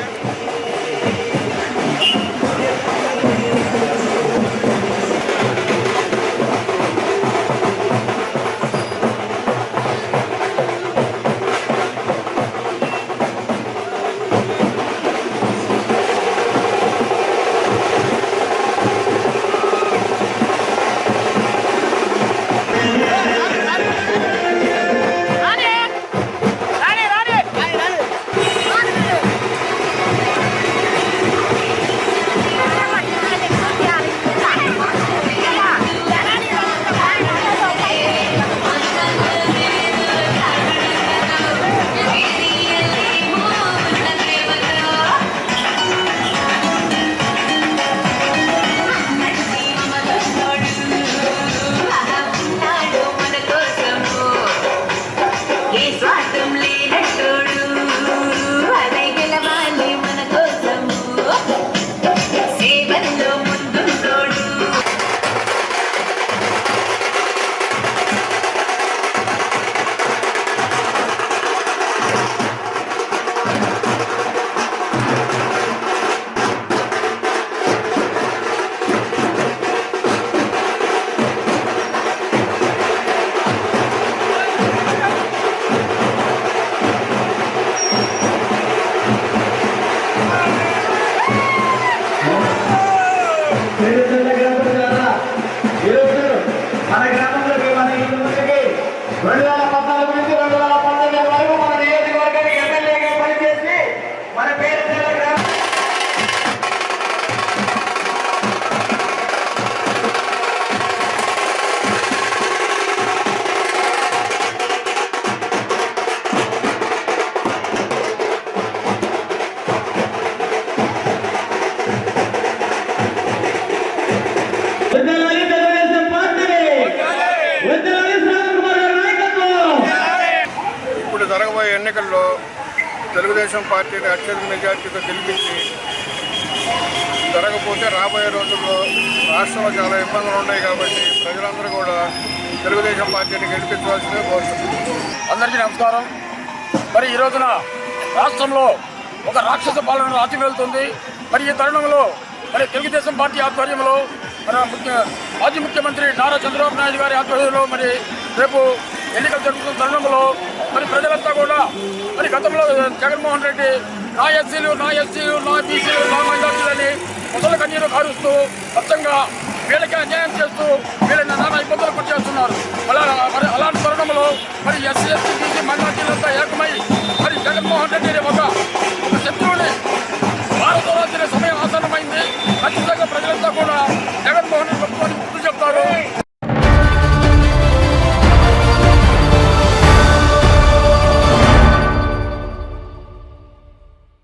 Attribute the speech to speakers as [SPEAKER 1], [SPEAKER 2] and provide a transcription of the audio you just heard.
[SPEAKER 1] Thank you. Isso aí! नहीं समझ
[SPEAKER 2] सके జరగబోయే ఎన్నికల్లో తెలుగుదేశం పార్టీని అత్యధిక మెజార్టీతో గెలిపించి జరగకపోతే రాబోయే రోజుల్లో రాష్ట్రంలో చాలా ఇబ్బందులు ఉన్నాయి కాబట్టి ప్రజలందరూ కూడా తెలుగుదేశం పార్టీని గెలిపించవలసిందే కోరుతున్నాం.
[SPEAKER 3] అందరికీ నమస్కారం. మరి ఈ రోజున రాష్ట్రంలో ఒక రాక్షస పాలన రాచి వెళ్తుంది మరి ఈ తరుణంలో మరి తెలుగుదేశం పార్టీ ఆధ్వర్యంలో మన ముఖ్య మాజీ ముఖ్యమంత్రి నారా చంద్రబాబు నాయుడు గారి ఆధ్వర్యంలో మరి రేపు ఎన్నికలు జరుగుతున్న తరుణంలో మరి ప్రజలంతా కూడా మరి గతంలో జగన్మోహన్ రెడ్డి నా ఎస్సీలు నా ఎస్సీలు నా బీసీలు నా మైనార్టీలని ముసలి కన్నీరు కారుస్తూ స్వచ్ఛంగా వీళ్ళకి అన్యాయం చేస్తూ వీళ్ళని నానా ఇబ్బందులు గురి చేస్తున్నారు అలా మరి అలాంటి తరుణంలో మరి ఎస్సీ ఎస్సీ బీసీ మైనార్టీలంతా ఏకమై మరి జగన్మోహన్ రెడ్డి ఒక ఒక శత్రువుని భారతరాజ్య సమయం ఆసన్నమైంది. ఖచ్చితంగా ప్రజలంతా కూడా జగన్మోహన్ రెడ్డి చెప్తారు.